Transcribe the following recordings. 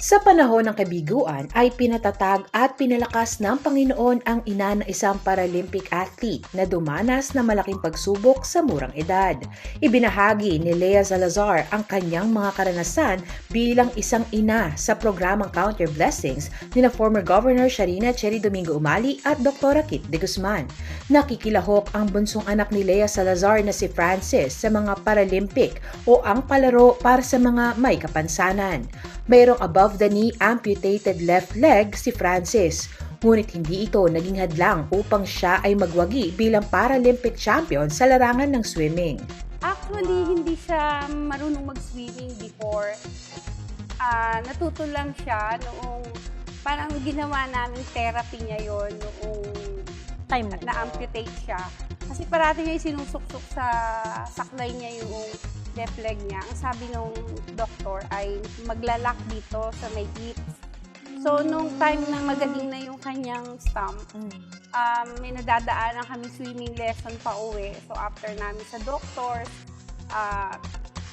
Sa panahon ng kabiguan ay pinatatag at pinalakas ng Panginoon ang ina ng isang Paralympic athlete na dumanas na malaking pagsubok sa murang edad. Ibinahagi ni Lea Salazar ang kanyang mga karanasan bilang isang ina sa programang Counter Blessings ni na former Governor Sharina Cherry Domingo Umali at Dr. Kit de Guzman. Nakikilahok ang bunsong anak ni Lea Salazar na si Francis sa mga Paralympic o ang palaro para sa mga may kapansanan. Mayroong above the knee amputated left leg si Francis. Ngunit hindi ito naging hadlang upang siya ay magwagi bilang Paralympic champion sa larangan ng swimming. Actually, hindi siya marunong mag-swimming before. Ah, natuto lang siya noong parang ginawa namin therapy niya yon noong Time na-amputate siya. Kasi parati niya sinusuksok sa saklay niya yung left leg niya. Ang sabi nung doktor ay maglalak dito sa may hips. So, nung time na magaling na yung kanyang stump, um, may nadadaanan kami swimming lesson pa uwi. So, after namin sa doctors, uh,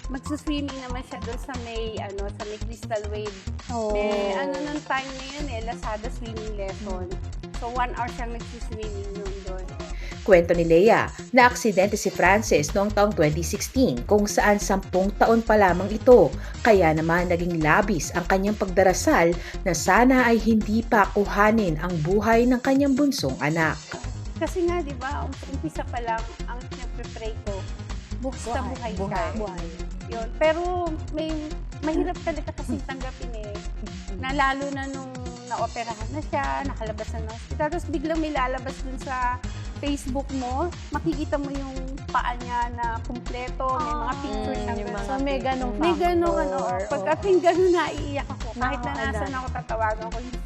magsuswimming naman siya doon sa may, ano, sa may crystal wave. Oh. May, ano, nung time na yun eh, Lazada swimming lesson. So, one hour siyang nagsuswimming nun doon. Kwento ni Lea na aksidente si Francis noong taong 2016 kung saan sampung taon pa lamang ito. Kaya naman naging labis ang kanyang pagdarasal na sana ay hindi pa kuhanin ang buhay ng kanyang bunsong anak. Kasi nga, di ba, um, umpisa pa lang, ang pinag-pray ko, bukas na buhay, siya. Buhay. Yun. Pero may mahirap talaga kasi tanggapin eh. Na lalo na nung naoperahan na siya, nakalabas na ng hospital. Tapos biglang may lalabas dun sa Facebook mo, makikita mo yung paa niya na kumpleto, may mga pictures siya. yung mga ganun. So, may ganong May gano'n, ano. factor, Pagkating gano'n, naiiyak ako. Kahit na nasan ako, tatawagan ko yung.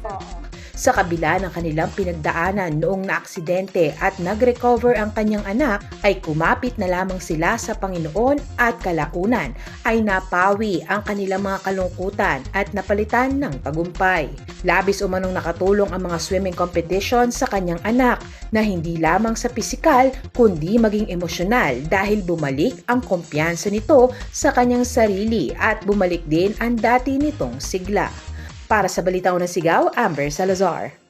Sa kabila ng kanilang pinagdaanan noong naaksidente at nag-recover ang kanyang anak, ay kumapit na lamang sila sa Panginoon at kalaunan ay napawi ang kanilang mga kalungkutan at napalitan ng tagumpay. Labis umanong nakatulong ang mga swimming competition sa kanyang anak na hindi lamang sa pisikal kundi maging emosyonal dahil bumalik ang kumpiyansa nito sa kanyang sarili at bumalik din ang dati nitong sigla. Para sa Balitaw na Sigaw, Amber Salazar.